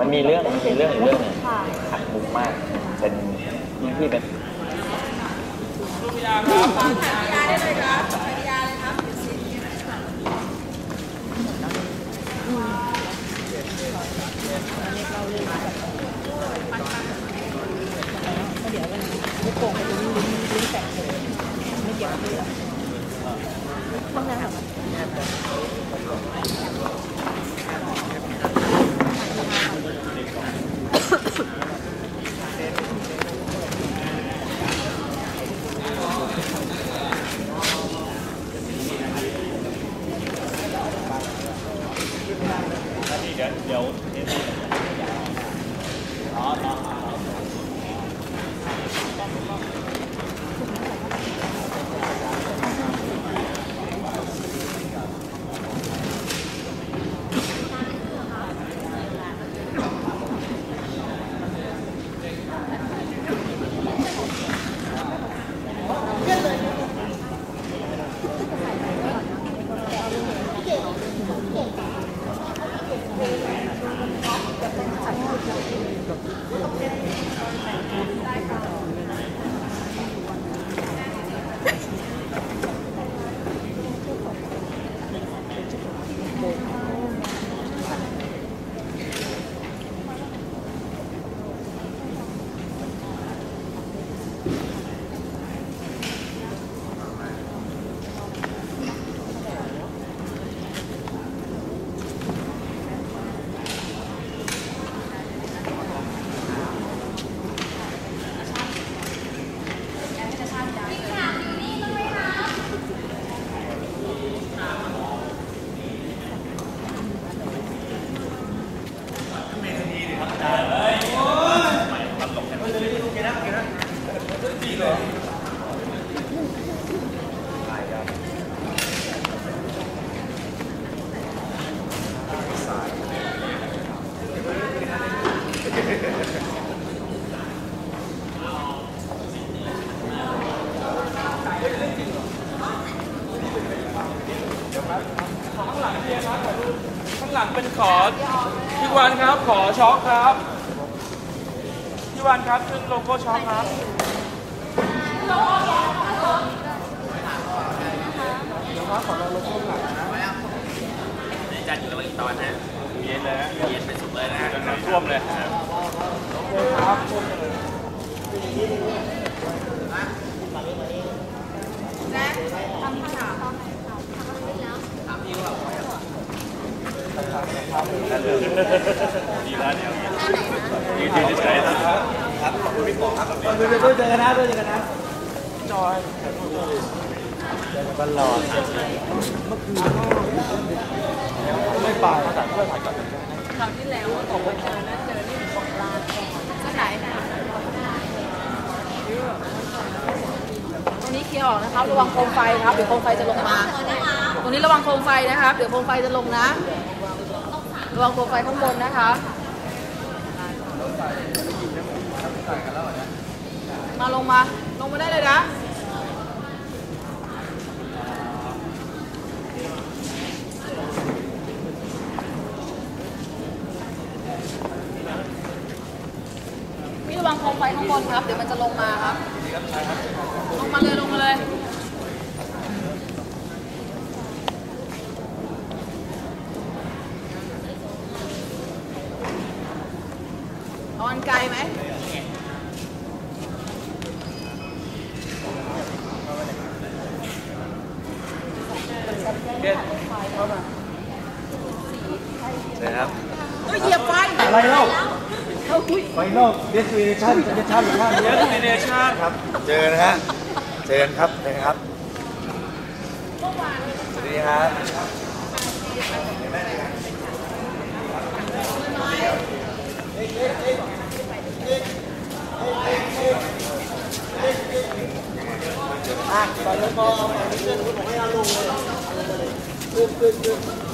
มันมีเรื่องมันมีเรื่องอีกเรื่องหนึงขัดมุกมาก เป็นที่ที่เป็นข้าง get yelled หลังเป็นขอพี่วันครับ ขอช็อคครับพี่วันครับขึ้นโลโก้ช็อคครับ อาจารย์อยู่ระหว่างอีกตอนนะเย็นเลยฮะเย็นเป็นสุดเลยนะฮะจนน้ำท่วมเลยครับดีแล้วเนี่ยดีดีใจนะครับด้วยเจอกันนะเจอกันนะ จอยตลอดไม่ไปคราวที่แล้วบอกว่าเจอนะเจอนี่บอกลาที่ไหนตรงนี้เคลียร์ออกนะครับระวังโคมไฟครับเดี๋ยวโคมไฟจะลงมา ตรงนี้ระวังโคมไฟนะครับเดี๋ยวโคมไฟจะลงนะ ระวังโคมไฟข้างบนนะคะมาลงมาลงมาได้เลยนะ พี่ระวังโคมไฟข้างบนครับ เดี๋ยวมันจะลงมาครับ ลงมาเลยลงมาเลยเอาอันไกลไหมนะครับ เฮ้ยเหยียบไฟอะไรเล่าเอาอุ้ยไฟนอลเดสติเนชั่นเดสชั่นหรือว่าเยสเนชั่นครับ เจอนะฮะ เจอกันครับเจอกันครับสวัสดีครับอะตอนนี้พอเอาไปเพื่อนผมให้เอาลงเลยขึ้นขึ้นขึ้นเอาขึ้นเอาขึ้น